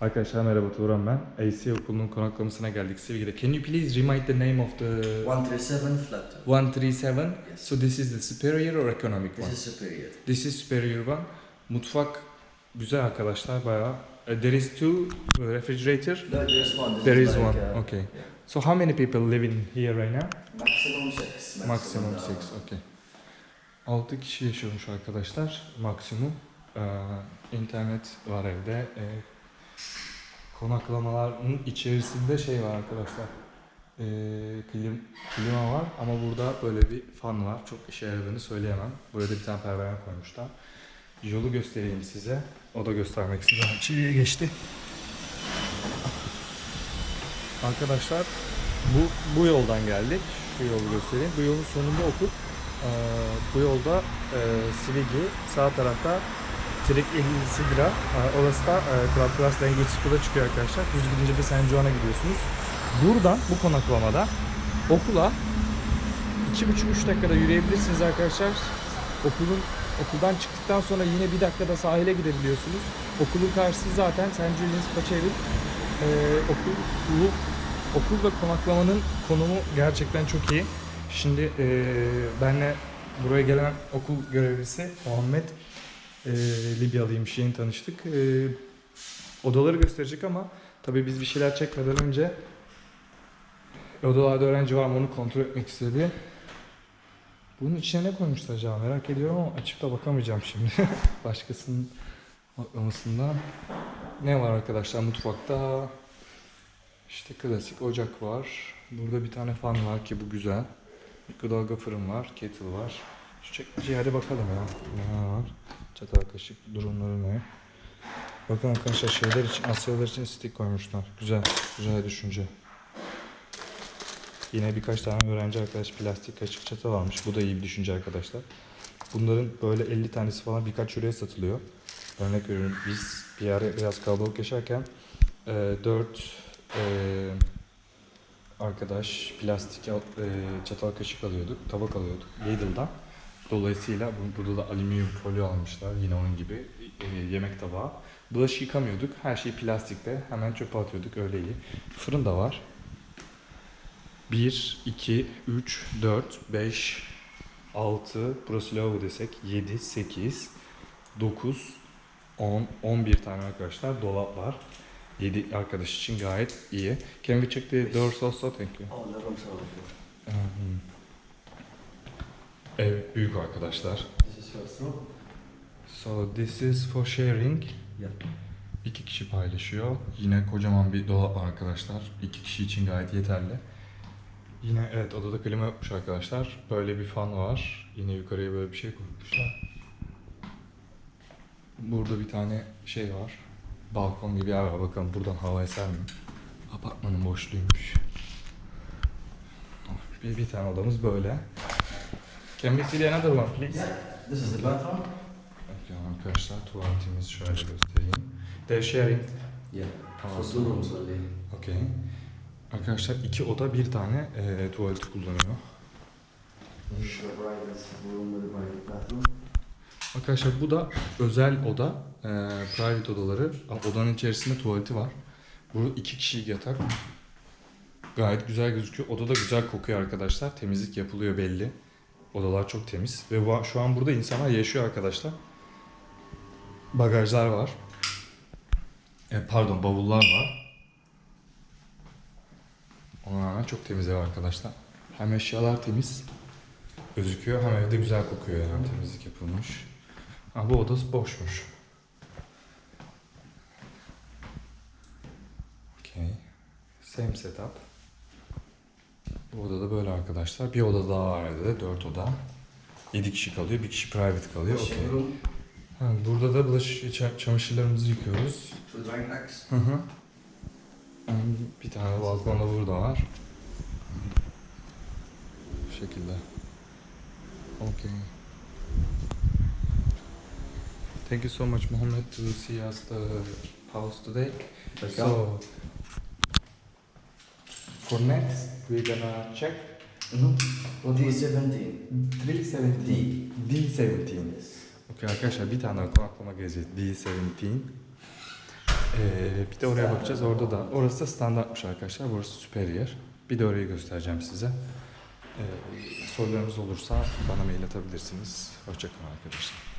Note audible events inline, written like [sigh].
Arkadaşlar merhaba Turan ben. AC okulunun konaklamasına geldik Silivri'de. Can you please remind the name of the 137 flat. 137? Yes. So this is the superior or economic This one? is superior. This is superior one. Mutfak güzel arkadaşlar bayağı. Uh, there is two refrigerator. No, there's one. This There is is like, one. uh, Okay. yeah. So how many people live in here right now? Maximum six. Maximum uh, 6. Okay. 6 kişi yaşıyormuş arkadaşlar. Maksimum. Ee, internet var evde. Ee, konaklamaların içerisinde şey var arkadaşlar. Ee, klim, klima var ama burada böyle bir fan var. Çok işe yaradığını söyleyemem. Buraya da bir tane pervane koymuşlar. Yolu göstereyim size. O da göstermek istiyor. Çiviye geçti. Arkadaşlar bu bu yoldan geldik. Şu yolu göstereyim. Bu yolun sonunda okul. Ee, bu yolda e, Silivri, sağ tarafta İl Sidra. Ee, orası da e, Club Class Language School'a çıkıyor arkadaşlar. Düz gidince de San Juan'a gidiyorsunuz. Buradan bu konaklamada okula 2,5-3 dakikada yürüyebilirsiniz arkadaşlar. Okulun okuldan çıktıktan sonra yine bir dakikada sahile gidebiliyorsunuz. Okulun karşısı zaten St. Julian's Pacheco. Ee, okul, okulu, okul ve konaklamanın konumu gerçekten çok iyi. Şimdi e, benle buraya gelen okul görevlisi Muhammed e, Libyalıymış yeni tanıştık. E, odaları gösterecek ama tabii biz bir şeyler çekmeden önce odalarda öğrenci var mı onu kontrol etmek istedi. Bunun içine ne koymuşlar acaba merak ediyorum ama açıp da bakamayacağım şimdi. [laughs] Başkasının baklamasından. Ne var arkadaşlar mutfakta? İşte klasik ocak var. Burada bir tane fan var ki bu güzel. Mikrodalga fırın var, kettle var. Şu çekmeceye hadi bakalım ya. Ne var? Çatal kaşık durumları ne? Bakın arkadaşlar şeyler için, Asyalılar için stick koymuşlar. Güzel, güzel düşünce. Yine birkaç tane öğrenci arkadaş plastik kaşık çatal almış. Bu da iyi bir düşünce arkadaşlar. Bunların böyle 50 tanesi falan birkaç euroya satılıyor. Örnek veriyorum biz bir ara biraz kalabalık yaşarken 4 arkadaş plastik e, çatal kaşık alıyorduk, tabak alıyorduk Lidl'dan. Dolayısıyla bu- burada da alüminyum folyo almışlar yine onun gibi e, yemek tabağı. Bulaşık yıkamıyorduk. Her şey plastikte. Hemen çöpe atıyorduk. Öyle iyi. Fırın da var. 1, 2, 3, 4, 5, 6, burası lavabo desek 7, 8, 9, 10, 11 tane arkadaşlar dolap var. 7 arkadaş için gayet iyi. Can we check the doors also? Thank you. All the rooms are okay. Hmm. Ev büyük arkadaşlar. This is room. So this is for sharing. Yeah. İki kişi paylaşıyor. Yine kocaman bir dolap var arkadaşlar. İki kişi için gayet yeterli. Yine evet odada klima yokmuş arkadaşlar. Böyle bir fan var. Yine yukarıya böyle bir şey koymuşlar. Burada bir tane şey var. Balkon gibi yer var. Bakalım buradan hava eser mi? Apartmanın boşluğuymuş. Bir, bir tane odamız böyle. Can we see another one please? Yeah. This is the bathroom. Okay, arkadaşlar tuvaletimiz şöyle göstereyim. They're sharing. Yeah. For two rooms only. Okay. Arkadaşlar iki oda bir tane e, tuvaleti kullanıyor. Arkadaşlar bu da özel oda. E, private odaları. Odanın içerisinde tuvaleti var. Bu iki kişilik yatak. Gayet güzel gözüküyor. Oda da güzel kokuyor arkadaşlar. Temizlik yapılıyor belli. Odalar çok temiz. Ve bu- şu an burada insanlar yaşıyor arkadaşlar. Bagajlar var. E, pardon bavullar var. Ona rağmen çok temiz ev arkadaşlar. Hem eşyalar temiz gözüküyor hem evde güzel kokuyor yani temizlik yapılmış. Ha, bu odası boşmuş. Okay. Same setup. Bu odada böyle arkadaşlar. Bir oda daha var evde. Dört oda. 7 kişi kalıyor. Bir kişi private kalıyor. Room. Ha, burada da bulaşık ça- çamaşırlarımızı yıkıyoruz. Hı hı. Hmm, Bir tane balkonda burada var. Bu şekilde. Okay. Thank you so much Mohammed to see us the house today. So for next we're gonna check Mm-hmm. what was D17. 317 D17. Yes. Okay arkadaşlar bir tane konaklama gezeceğiz. D17. Ee, bir de oraya bakacağız. Orada da orası da standartmış arkadaşlar. Burası süper yer. Bir de orayı göstereceğim size. Ee, sorularınız olursa bana mail atabilirsiniz. Hoşçakalın arkadaşlar.